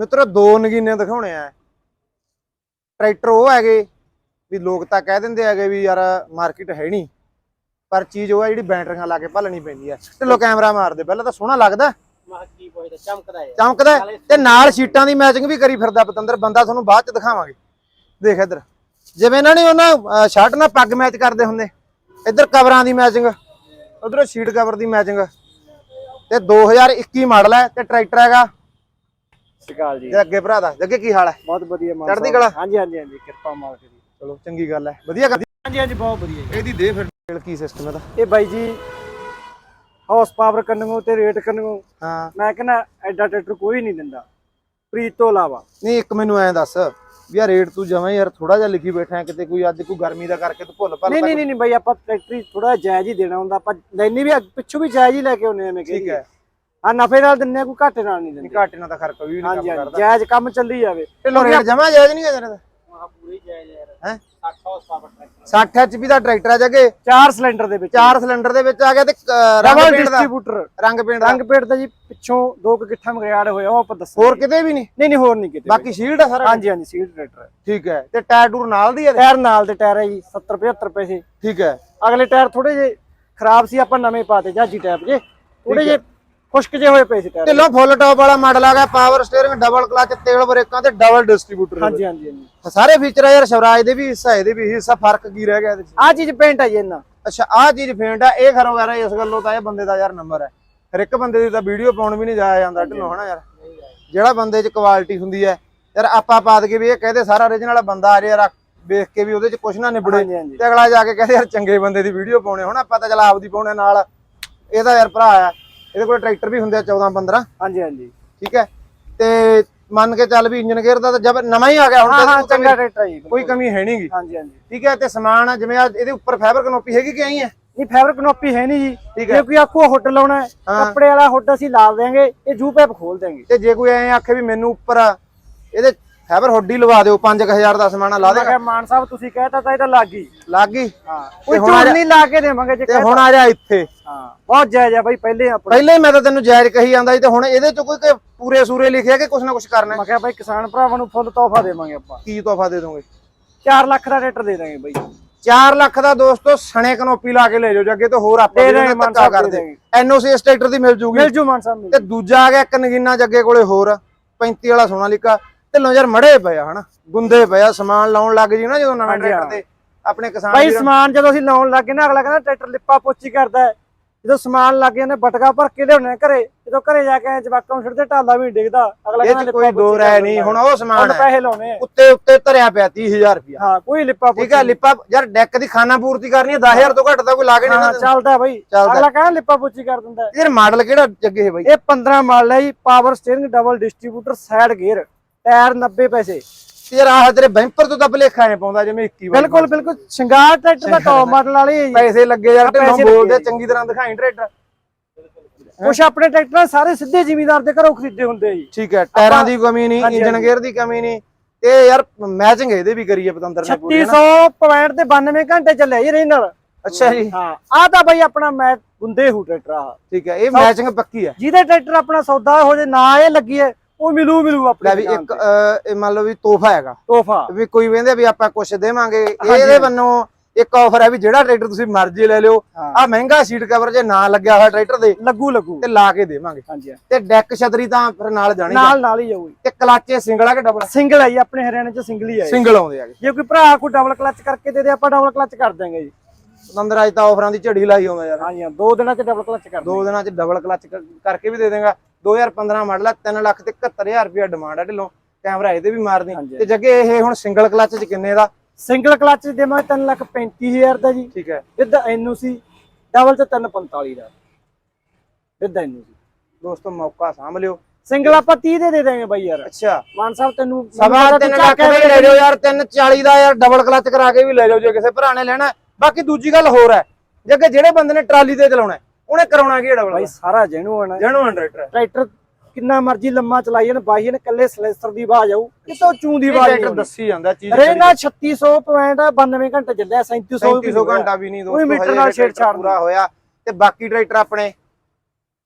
ਮਿੱਤਰੋ ਦੋ ਨਗੀਨੇ ਦਿਖਾਉਣੇ ਆ। ਟਰੈਕਟਰ ਉਹ ਹੈਗੇ ਵੀ ਲੋਕ ਤਾਂ ਕਹਿ ਦਿੰਦੇ ਹੈਗੇ ਵੀ ਯਾਰ ਮਾਰਕੀਟ ਹੈ ਨਹੀਂ ਪਰ ਚੀਜ਼ ਉਹ ਹੈ ਜਿਹੜੀ ਬੈਟਰੀਆਂ ਲਾ ਕੇ ਭੱਲਣੀ ਪੈਂਦੀ ਹੈ ਢਿੱਲੋ ਕੈਮਰਾ ਮਾਰਦੇ ਪਹਿਲਾਂ ਤਾਂ ਸੋਹਣਾ ਲੱਗਦਾ। ਚਮਕਦਾ। ਤੇ ਨਾਲ ਸ਼ੀਟਾਂ ਦੀ ਮੈਚਿੰਗ ਵੀ ਕਰੀ ਫਿਰਦਾ ਪਤੰਦਰ ਬੰਦਾ ਤੁਹਾਨੂੰ ਬਾਅਦ ਚ ਦਿਖਾਵਾਂਗੇ। ਦੇਖ ਇੱਧਰ। ਜਿਵੇਂ ਇਹਨਾਂ ਨੇ ਉਹਨਾਂ ਸ਼ਰਟ ਨਾਲ ਪੱਗ ਮੈਚ ਕਰਦੇ ਹੁੰਦੇ। ਇੱਧਰ ਕਵਰਾਂ ਦੀ ਮੈਚਿੰਗ ਉਧਰੋਂ ਸ਼ੀਟ ਕਵਰ ਦੀ ਮੈਚਿੰਗ ਤੇ 2021 ਮਾਡਲ ਹੈ ਤੇ ਟਰੈਕਟਰ ਹੈਗਾ ਸ਼ਿਕਾਲ ਜੀ। ਤੇ ਅੱਗੇ ਭਰਾ ਦਾ ਅੱਗੇ ਕੀ ਹਾਲ ਹੈ? ਬਹੁਤ ਵਧੀਆ ਮਾਨ ਚੜ੍ਹਦੀ। ਕਲਾ? ਹਾਂਜੀ ਹਾਂਜੀ ਹਾਂਜੀ ਕਿਰਪਾ ਮਾਲਕ ਦੀ। ਚਲੋ ਚੰਗੀ ਗੱਲ ਹੈ। ਵਧੀਆ ਕਰਦੀ ਹਾਂਜੀ ਹਾਂਜੀ ਬਹੁਤ ਵਧੀਆ ਜੀ। ਇਹਦੀ ਦੇ ਫਿਰ ਕੀ ਸਿਸਟਮ ਇਹਦਾ। ਇਹ ਬਾਈ ਜੀ ਹਾਊਸ ਪਾਵਰ ਕੰਨੂ ਤੇ ਰੇਟ ਕੰਨੂ ਹਾਂ। ਮੈਂ ਕਹਿੰਦਾ ਐਡਾ ਟਰੈਕਟਰ ਕੋਈ ਨਹੀਂ ਦਿੰਦਾ। ਪ੍ਰੀਤ ਤੋਂ ਇਲਾਵਾ। ਨਹੀਂ ਇੱਕ ਮੈਨੂੰ ਐਂ ਦੱਸ ਵੀ ਆ ਰੇਟ ਤੂੰ ਜਮਾਂ ਯਾਰ ਥੋੜਾ ਜਿਹਾ ਲਿਖੀ ਬੈਠਾ ਹੈ, ਕਿਤੇ ਕੋਈ ਅੱਜ ਕੋਈ ਗਰਮੀ ਦਾ ਕਰਕੇ ਤੂੰ ਭੁੱਲ ਭੱਲ ਨਹੀਂ ਨਹੀਂ ਨਹੀਂ ਬਾਈ ਆਪਾਂ ਟਰੈਕਟਰ ਥੋੜਾ ਜਾਇਜ਼ ਹੀ ਦੇਣਾ ਹੁੰਦਾ। ਆਪਾਂ ਲੈਣੀ ਵੀ ਪਿੱਛੋਂ ਵੀ ਜਾਇਜ਼ ਹੀ ਲੈ ਕੇ ਆਉਨੇ ਆ ਮੈਂ ਠੀਕ ਹੈ। ਆ ਨਫੇ ਨਾਲ ਦਿੰਨੇ ਆ ਕੋਈ ਘਾਟੇ ਨਾਲ ਨਹੀਂ ਦਿੰਦੇ। ਘਾਟੇ ਨਾਲ ਤਾਂ ਖਰਕ ਵੀ ਨਹੀਂ ਕੰਮ ਹਾਂਜੀ ਕਰਦਾ। ਜਾਇਜ਼ ਕੰਮ ਚੱਲੀ ਜਾਵੇ। ਤੇ ਲੋ ਰੇਟ ਜਮਾ ਜਾਇਜ਼ ਨਹੀਂ ਹੈ ਹਾਂ ਪੂਰੀ ਜਾਇਜ਼ ਯਾਰ। ਹੈ? 60 ਹਾਊਸ ਪਾਵਰ ਟਰੈਕਟਰ। 60 ਐਚਪੀ ਦਾ ਟਰੈਕਟਰ ਹੈ ਜਗੇ ਚਾਰ ਸਿਲੰਡਰ ਦੇ ਵਿੱਚ। ਚਾਰ ਸਿਲੰਡਰ ਦੇ ਵਿੱਚ ਆ ਗਿਆ ਤੇ ਰੰਗ ਪੇਂਟ ਦਾ। ਡਿਸਟ੍ਰੀਬਿਊਟਰ। ਰੰਗ ਪੇਂਟ ਦਾ। ਰੰਗ ਪੇੜ ਦਾ ਜੀ ਪਿੱਛੋਂ ਦੋ ਕੁ ਗਿੱਠਾ ਮਗਿਆੜ ਹੋਇਆ ਉਹ ਆਪਾਂ ਦੱਸਾਂ ਹੋਰ ਕਿਤੇ ਵੀ ਨਹੀਂ? ਨਹੀਂ ਨਹੀਂ ਹੋਰ ਨਹੀਂ ਕਿਤੇ ਬਾਕੀ ਸ਼ੀਲਡ ਆ ਸਾਰਾ? ਹਾਂਜੀ ਹਾਂਜੀ ਸੀਟ ਟਰੈਕਟਰ ਠੀਕ ਹੈ। ਤੇ ਟਾਇਰ ਟੂਰ ਨਾਲ ਦੀ ਹੈ? ਟਾਇਰ ਨਾਲ ਦੇ ਟਾਇਰ ਹੈ ਜੀ 70 75 ਪੈਸੇ। ਠੀਕ ਹੈ। ਅਗਲੇ ਟਾਇਰ ਥੋੜੇ ਜੇ ਖਰਾਬ ਸੀ ਆਪਾਂ ਨਵੇਂ ਪਾਤੇ ਜਾਜੀ ਟਾਇਪ ਜੇ। ਥੋੜੇ ਜੇ ਖੁਸ਼ਕ ਜੇ ਹੋਏ ਪਏ ਸੀ ਟਾਇਰ। ਢਿੱਲੋਂ ਫੁੱਲ ਟਾਪ ਵਾਲਾ ਮਾਡਲ ਆ ਗਿਆ ਪਾਵਰ ਸਟੀਅਰਿੰਗ ਡਬਲ ਕਲਚ ਤੇਲ ਬ੍ਰੇਕਾਂ ਤੇ ਡਬਲ ਡਿਸਟ੍ਰੀਬਿਊਟਰ ਹਾਂਜੀ ਹਾਂਜੀ ਹਾਂਜੀ। ਸਾਰੇ ਫੀਚਰ ਆ ਯਾਰ ਸ਼ਵਰਾਜ ਦੇ ਵੀ ਹਿੱਸਾ ਇਹਦੇ ਵੀ ਹਿੱਸਾ ਫ਼ਰਕ ਕੀ ਰਹਿ ਗਿਆ ਇਹਦੇ 'ਚ? ਆਹ ਚੀਜ਼ ਪੇਂਟ ਹੈ ਜੀ ਇਹਨਾਂ। ਅੱਛਾ ਆਹ ਚੀਜ਼ ਫੇਂਟ ਆ ਇਹ ਖਰੋ ਯਾਰ ਇਸ ਗੱਲੋਂ ਤਾਂ ਇਹ ਬੰਦੇ ਦਾ ਯਾਰ ਨੰਬਰ ਹੈ ਹਰ ਇੱਕ ਬੰਦੇ ਦੀ ਤਾਂ ਵੀਡੀਓ ਪਾਉਣ ਵੀ ਨਹੀਂ ਜਾਇਆ ਜਾਂਦਾ ਢਿੱਲੋਂ ਹਨਾ ਯਾਰ? ਜਿਹੜਾ ਬੰਦੇ 'ਚ ਕੁਆਲਿਟੀ ਹੁੰਦੀ ਹੈ ਯਾਰ ਆਪਾਂ ਪਾ ਦਈਏ ਵੀ ਇਹ ਕਹਦੇ ਸਾਰਾ origignal ਬੰਦਾ ਆ ਰਿਹਾ ਵੇਖ ਕੇ ਵੀ ਉਹਦੇ 'ਚ ਕੁਛ ਨਾ ਨਿਬੜੇ ਤੇ ਅਗਲਾ ਜਾ ਕੇ ਕਹਿੰਦੇ ਯਾਰ ਚੰਗੇ ਬੰਦੇ ਦੀ ਵੀਡੀਓ ਪਾਉਣੇ ਹੁਣ ਆਪਾਂ ਤਾਂ ਚਲ ਆਪਦੀ ਪਾਉਣੇ ਨਾਲ। ਇਹਦਾ ਯਾਰ ਭਰਾ ਆ। ਇਹਦੇ ਕੋਲ ਟਰੈਕਟਰ ਵੀ ਹੁੰਦੇ ਆ 14 15 ਹਾਂਜੀ ਹਾਂਜੀ। ਠੀਕ ਹੈ? ਤੇ ਮੰਨ ਕੇ ਚੱਲ ਵੀ ਇੰਜਨ ਗੇਅਰ ਦਾ ਤਾਂ ਜਬ ਨਵਾਂ ਹੀ ਆ ਗਿਆ ਹੁਣ ਤਾਂ ਚੰਗਾ ਟਰੈਕਟਰ ਹੈ ਕੋਈ ਕਮੀ ਹੈ ਨਹੀਂਗੀ। ਹਾਂਜੀ ਹਾਂਜੀ। ਠੀਕ ਹੈ? ਤੇ ਸਮਾਨ ਆ, ਜਿਵੇਂ ਆ ਇਹਦੇ ਉੱਪਰ ਫਾਈਬਰ ਕਨੋਪੀ ਹੈਗੀ ਕਿ ਆਈ ਹੈ? ਇਹ ਫੈਬਰਿਕ ਕਨੋਪੀ ਹੈ ਨਹੀਂ ਜੀ। ਠੀਕ ਹੈ। ਜੇ ਕੋਈ ਆਖੋ ਹੁੱਡ ਲਾਉਣਾ ਹੈ ਹਾਂ। ਕੱਪੜੇ ਵਾਲਾ ਹੁੱਡ ਅਸੀਂ ਲਾ ਦੇਾਂਗੇ ਇਹ ਜੂ ਪੈਪ ਖੋਲ ਦੇਾਂਗੇ ਤੇ ਜੇ ਕੋਈ ਐਂ ਆਖੇ ਵੀ ਮੈਨੂੰ ਉੱਪਰ ਇਹਦੇ ਫਾਈਬਰ ਹੁੱਡੀ ਲਵਾ ਦਿਓ 5000 ਦਾ ਸਮਾਨ ਲਾ ਮੈਂ ਕਿਹਾ ਮਾਨ ਸਾਹਿਬ ਤੁਸੀਂ ਕਹਿਤਾ ਤਾਂ ਇਹ ਤਾਂ ਲੱਗ ਗਈ। ਲੱਗ ਗਈ? ਹਾਂ। ਕੋਈ ਝੂਠ ਨਹੀਂ ਲਾ ਕੇ ਦੇਵਾਂਗੇ ਜੇ ਤੇ ਹੁਣ ਆ ਜਾ ਇੱਥੇ। ਹਾਂ। ਬਹੁਤ ਜਾਇਜ਼ ਆ ਬਾਈ ਪਹਿਲੇ ਆਪਣੇ। ਪਹਿਲੇ ਹੀ ਮੈਂ ਤਾਂ ਤੈਨੂੰ ਜਾਇਜ਼ ਕਹੀ ਜਾਂਦਾ ਸੀ ਤੇ ਹੁਣ ਇਹਦੇ ਚ ਕੋਈ ਪੂਰੇ ਸੂਰੇ ਲਿਖਿਆ ਕਿ ਕੁਛ ਨਾ ਕੁਛ ਕਰਨਾ ਹੈ। ਮੈਂ ਕਿਹਾ ਬਾਈ ਕਿਸਾਨ ਭਰਾਵਾਂ ਨੂੰ ਫੁੱਲ ਤੋਹਫਾ ਦੇਵਾਂਗੇ ਆਪਾਂ। ਕੀ ਤੋਹਫਾ ਦੇ ਦੋਗੇ? 4 ਲੱਖ ਦਾ ਟਰੈਕਟਰ ਦੇ ਦਾਂਗੇ ਬਾਈ। 4 ਲੱਖ ਦਾ ਦੋਸਤੋ ਸਣੇ ਕਨੋਪੀ ਲਾ ਕੇ ਲੈ ਜਾਓ ਜੱਗੇ ਤੋਂ ਹੋਰ ਆਪਾਂ ਦੇ ਵੀ ਮਾਨ ਧੱਕਾ ਦੇ ਕਰਦੇ। ਐਨਓਸੀ ਸਟੇਟਰ ਦੀ ਮਿਲ ਜੂਗੀ। ਮਿਲ ਜੂ ਮਾਨ ਸਾਹਿਬ ਤੇ ਦੂਜਾ ਆ ਗਿਆ ਇੱਕ ਨਗੀਨਾ ਜੱਗੇ ਕੋਲੇ ਹੋਰ 35 ਵਾਲਾ ਸੋਨਾਲੀਕਾ। ਢਿੱਲੋਂ ਯਾਰ ਮੜੇ ਪਿਆ ਹਨਾ? ਗੁੰਦੇ ਪਿਆ ਸਮਾਨ ਲਾਉਣ ਲੱਗ ਜੀ ਨਾ ਜਦੋਂ ਨਵੇਂ ਹਾਂਜੀ, ਟਰੈਕਟਰ ਤੇ ਆਪਣੇ ਕਿਸਾਨ ਬਾਈ ਵੀਰ- ਸਮਾਨ ਜਦੋਂ ਅਸੀਂ ਲਾਉਣ ਲੱਗੇ ਨਾ ਅਗਲਾ ਕਹਿੰਦਾ ਟਰੈਕਟਰ ਲਿਪਾ ਪੋਚੀ ਕਰਦਾ ਹੈ। ਜਦੋਂ ਸਮਾਨ ਲੱਗ ਜਾਂਦੇ ਬਟਕਾ ਭਰ ਕੇ ਲਿਆਉਣੇ ਘਰੇ। ਜਦੋਂ ਘਰੇ ਜਾ ਕੇ ਜਵਾਕਾਂ ਨੂੰ ਛੱਡਦੇ ਢਾਲਾ ਵੀ ਡਿੱਗਦਾ। ਅਗਲਾ ਇਹ ਚ ਕੋਈ ਦੋ ਰਾय ਨਹੀਂ ਹੁਣ ਉਹ ਸਮਾਨ ਹੁਣ ਹੈ ਪੈਸੇ ਲਾਉਣੇ ਆ। ਉੱਤੇ ਉੱਤੇ ਧਰਿਆ ਪਿਆ 30000 ਰੁਪਇਆ। ਹਾਂ ਕੋਈ ਲਿਪਾ ਠੀਕ ਹੈ ਲਿਪਾ ਯਾਰ ਡੈਕ ਦੀ ਖਾਨਾ ਪੂਰਤੀ ਕਰਨੀ ਹੈ 10000 ਤੋਂ ਘੱਟ ਤਾਂ ਕੋਈ ਲਾਗੇ ਨਹੀਂ ਹਾਂ ਨਾ ਚੱਲਦਾ ਬਾਈ। ਚੱਲਦਾ। ਅਗਲਾ ਕਹਿੰਦਾ ਲਿਪਾ ਪੋਚੀ ਕਰ ਦਿੰਦਾ। ਹੈ। ਯਾਰ ਮਾਡਲ ਕਿਹੜਾ ਜੱਗੇ ਹੈ ਬਾਈ? ਇਹ 15 ਮਾਡਲ ਹੈ ਜੀ power steering double distributor side gear tyre 90 ਪੈਸੇ। ਯਾਰ ਆਹ ਤੇਰੇ ਬੈਂਪਰ ਤੋਂ ਤਾਂ ਭਲੇਖਾ ਨਹੀਂ ਪਾਉਂਦਾ ਜਿਵੇਂ 21 ਵਾਲੀ ਬਿਲਕੁਲ ਬਿਲਕੁਲ। ਸ਼ਿੰਗਾਰ ਟਰੈਕਟਰ ਦਾ ਟੌਪ ਮਾਡਲ ਵਾਲੀ ਹੈ ਜੀ। ਪੈਸੇ ਲੱਗੇ ਯਾਰ ਢਿੱਲੋਂ ਬੋਲਦੇ। ਚੰਗੀ ਤਰ੍ਹਾਂ ਦਿਖਾਈ ਟਰੈਕਟਰ। ਕੁਛ ਆਪਣੇ ਟਰੈਕਟਰ ਸਾਰੇ ਸਿੱਧੇ ਜ਼ਿਮੀਦਾਰ ਦੇ ਘਰੋਂ ਖਰੀਦੇ ਹੁੰਦੇ ਜੀ। ਠੀਕ ਹੈ ਟਾਇਰਾਂ ਦੀ ਕਮੀ ਨਹੀਂ ਇੰਜਨ। ਗੇਅਰ ਦੀ ਕਮੀ ਨਹੀਂ। ਤੇ ਯਾਰ ਮੈਚਿੰਗ ਇਹਦੇ ਵੀ ਕਰੀਏ ਪਤੰਦਰ ਨੇ ਪੂਰੀ ਨਾ 3600 ਪੁਆਇੰਟ ਤੇ 92 ਘੰਟੇ ਚੱਲਿਆ ਜੀ ਰੇਨਰ ਅੱਛਾ ਜੀ। ਹਾਂ ਆ ਤਾਂ ਬਾਈ ਆਪਣਾ ਮੈਂ ਗੁੰਦੇ ਹੂ ਟਰੈਕਟਰ ਆ। ਠੀਕ ਹੈ ਇਹ ਮੈਚਿੰਗ ਪੱਕੀ ਹੈ। ਜਿਹਦੇ ਟਰੈਕਟਰ ਆਪਣਾ ਸੌਦਾ ਹੋ ਜੇ ਨਾ ਇਹ ਲੱਗੀ ਹੈ ਉਹ ਮਿਲੂ ਮਿਲੂ ਲੈ ਆਪਣੇ ਵੀ ਇੱਕ ਅਹ, ਇਹ ਮੰਨ ਲਓ ਵੀ ਤੋਹਫਾ ਹੈਗਾ। ਤੋਹਫਾ। ਵੀ ਕੋਈ ਕਹਿੰਦੇ ਵੀ ਆਪਾਂ ਕੁਛ ਦੇਵਾਂਗੇ ਹਾਂਜੀ। ਇਹਦੇ ਵੱਲੋਂ ਇੱਕ ਆਫਰ ਹੈ ਵੀ ਜਿਹੜਾ ਟਰੈਕਟਰ ਤੁਸੀਂ ਮਰਜ਼ੀ ਲੈ ਲਿਓ। ਆ ਮਹਿੰਗਾ ਸੀਟ ਕਵਰ ਜੇ ਨਾ ਲੱਗਿਆ ਹੋਇਆ ਟਰੈਕਟਰ ਦੇ ਲੱਗੂ ਲੱਗੂ। ਤੇ ਲਾ ਕੇ ਦੇਵਾਂਗੇ। ਹਾਂਜੀ ਤੇ ਡੈਕ ਛਤਰੀ ਤਾਂ ਫਿਰ ਨਾਲ ਜਾਣੀ ਆ। ਨਾਲ ਨਾਲ ਹੀ ਜਾਊਗੀ। ਤੇ ਕਲਾਚੇ ਸਿੰਗਲ ਆ ਕਿ ਡਬਲ ਸਿੰਗਲ ਜੀ ਆਪਣੇ ਹਰਿਆਣੇ ਚ ਸਿੰਗਲ ਹੀ ਹੈ ਸਿੰਗਲ ਆਉਂਦੇ ਆਗੇ ਜੇ ਕੋਈ ਭਰਾ ਕੋਈ ਡਬਲ ਕਲਚ ਕਰਕੇ ਦੇ ਦੇ ਆਪਾਂ ਡਬਲ ਕਲਚ ਕਰ ਦਾਂਗੇ ਜੀ। ਪਤੰਦਰ ਅੱਜ ਤਾਂ ਆਫਰਾਂ ਦੀ ਝੜੀ ਲਾਈ ਆਉਂਦਾ ਯਾਰ। ਹਾਂਜੀ ਹਾਂ ਦੋ ਦਿਨਾਂ ਚ ਡਬਲ ਕਲਚ ਕਰ ਦੋ ਦਿਨਾਂ ਚ ਡਬਲ ਕਲਚ ਕਰਕੇ ਵੀ ਦੇ ਦੇਗਾ। 2015 ਮਾਡਲ ਆ 3 ਲੱਖ ਤੇ 71000 ਰੁਪਏ ਡਿਮਾਂਡ ਆ ਢਿੱਲੋਂ। ਕੈਮਰਾ ਇਹਦੇ ਵੀ ਮਾਰਦੀ ਹਾਂਜੀ। ਤੇ ਜੱਗੇ ਇਹ ਹੁਣ ਸਿੰਗਲ ਕਲਚ ਚ ਕਿੰਨੇ ਦਾ? ਸਿੰਗਲ ਕਲਚ ਦੇਵਾਂ 3 ਲੱਖ 35000 ਦਾ ਜੀ। ਠੀਕ ਹੈ। ਵਿਦ ਐਨਓਸੀ ਡਬਲ ਤੇ 345 ਦਾ। ਵਿਦ ਐਨਓਸੀ ਦੋਸਤੋ ਮੌਕਾ ਸਾਂਭ ਲਿਓ। ਸਿੰਗਲ ਆਪਾਂ 30 ਦੇ ਦੇ ਦਾਂਗੇ ਬਾਈ ਯਾਰ। ਅੱਛਾ। ਮਾਨ ਸਾਹਿਬ ਤੈਨੂੰ ਸਵਾ ਮੈਨੂੰ ਪਤਾ ਤਿੰਨ ਤੂੰ ਲੱਖ ਝਾਕਿਆ ਦਾ ਲੈ ਜਾਓ ਯਾਰ 340 ਦਾ ਯਾਰ ਡਬਲ ਕਲਚ ਕਰਾ ਕੇ ਵੀ ਲੈ ਜਾਓ ਜੇ ਕਿਸੇ ਭਰਾ ਨੇ ਲੈਣਾ। ਬਾਕੀ ਦੂਜੀ ਗੱਲ ਹੋਰ ਹੈ। ਜੱਗੇ ਜਿਹੜੇ ਬੰਦੇ ਨੇ ਟਰਾਲੀ ਤੇ ਚਲਾਉਣਾ ਉਹਨੇ ਕਰਾਉਣਾ ਕੀ ਹੈ ਡਬਲ ਬਾਈ ਸਾਰਾ ਜੈਨੂਅਨ ਹੈ ਜਣੂ ਟਰੈਕਟਰ ਟਰੈਕਟਰ ਕਿੰਨਾ ਮਰਜ਼ੀ ਲੰਮਾ ਚਲਾਈ ਜਾਣ ਬਾਈ ਨੇ ਕੱਲੇ ਸਲੈਸਰ ਦੀ ਆਵਾਜ਼ ਆਊ। ਕਿਤੋਂ ਚੂੰ ਦੀ ਇਹ ਆਵਾਜ਼ ਟਰੈਕਟਰ ਦੱਸੀ ਜਾਂਦਾ ਚੀਜ਼ ਰੇਨਾ 3600 ਪੁਆਇੰਟ 92 ਘੰਟੇ ਚੱਲਿਆ 3700 3700 ਘੰਟਾ ਵੀ ਨਹੀਂ ਦੋਸਤੋ ਮੀਟਰ ਨਾਲ ਇਹ ਛੇੜ ਟਰੈਕਟਰ ਛਾੜ ਪੂਰਾ ਹੋਇਆ ਤੇ ਬਾਕੀ ਟਰੈਕਟਰ ਆਪਣੇ?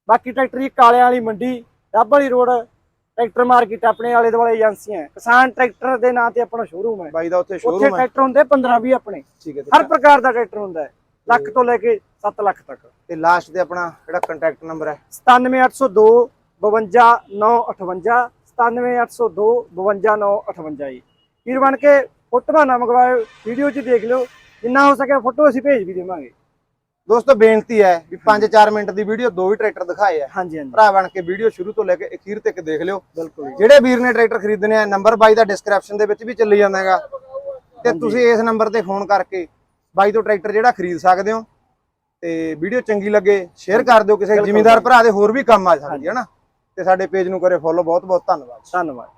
ਬਾਕੀ ਟਰੈਕਟਰ ਹੀ ਕਾਲਿਆਂ ਵਾਲੀ ਮੰਡੀ ਡੱਬ ਵਾਲੀ ਰੋਡ ਟਰੈਕਟਰ ਮਾਰਕੀਟ ਆਪਣੇ ਆਲੇ ਦੁਆਲੇ ਏਜੰਸੀਆਂ ਹੈ। ਕਿਸਾਨ ਟਰੈਕਟਰ ਦੇ ਨਾਂ ਤੇ ਆਪਣਾ ਸ਼ੋਰੂਮ ਹੈ। ਬਾਈ ਦਾ ਉੱਥੇ ਉੱਥੇ ਸ਼ੋਰੂਮ ਹੈ। ਟਰੈਕਟਰ ਹੁੰਦੇ 15 20 ਆਪਣੇ। ਠੀਕ ਹੈ ਹਰ ਪ੍ਰਕਾਰ ਦਾ ਟਰੈਕਟਰ ਹੁੰਦਾ ਹੈ। ਲੱਖ ਤੋਂ ਲੈ ਕੇ 7 ਲੱਖ ਤੱਕ। ਤੇ ਲਾਸਟ ਤੇ ਆਪਣਾ ਜਿਹੜਾ ਕੰਟੈਕਟ ਨੰਬਰ ਹੈ? 97802 52958 97802 52958 ਜੀ। ਵੀਰ ਬਣ ਕੇ ਫੋਟੋਆਂ ਨਾ ਮੰਗਵਾਇਓ ਵੀਡੀਓ 'ਚ ਦੇਖ ਲਿਓ। ਜਿੰਨਾ ਹੋ ਸਕੇ ਫੋਟੋ ਅਸੀਂ ਭੇਜ ਵੀ ਦੇਵਾਂਗੇ। ਦੋਸਤੋ ਬੇਨਤੀ ਹੈ ਵੀ 5-4 ਮਿੰਟ ਦੀ ਵੀਡੀਓ ਦੋ ਹੀ ਟਰੈਕਟਰ ਦਿਖਾਏ ਆ ਹਾਂਜੀ ਹਾਂਜੀ। ਭਰਾ ਬਣ ਕੇ ਵੀਡੀਓ ਸ਼ੁਰੂ ਤੋਂ ਲੈ ਕੇ ਅਖੀਰ ਤੱਕ ਦੇਖ ਲਿਓ। ਬਿਲਕੁਲ। ਜਿਹੜੇ ਵੀਰ ਨੇ ਟਰੈਕਟਰ ਖਰੀਦਣੇ ਆ ਨੰਬਰ ਬਾਈ ਦਾ ਡਿਸਕ੍ਰਿਪਸ਼ਨ ਦੇ ਵਿੱਚ ਵੀ ਚੱਲੀ ਜਾਂਦਾ ਹੈਗਾ। ਤੇ ਤੁਸੀਂ ਇਸ ਨੰਬਰ ਤੇ ਫੋਨ ਕਰਕੇ ਬਾਈ ਤੋਂ ਟਰੈਕਟਰ ਜਿਹੜਾ ਖਰੀਦ ਸਕਦੇ ਹੋ ਤੇ ਵੀਡੀਓ ਚੰਗੀ ਲੱਗੇ ਸ਼ੇਅਰ ਕਰ ਦਿਓ ਕਿਸੇ ਜ਼ਿਮੀਂਦਾਰ ਭਰਾ ਦੇ ਹੋਰ ਵੀ ਕੰਮ ਆ ਸਕਦੀ ਹੈ ਨਾ? ਤੇ ਸਾਡੇ ਪੇਜ ਨੂੰ ਕਰੇ ਫੋਲੋ ਬਹੁਤ ਬਹੁਤ ਧੰਨਵਾਦ। ਧੰਨਵਾਦ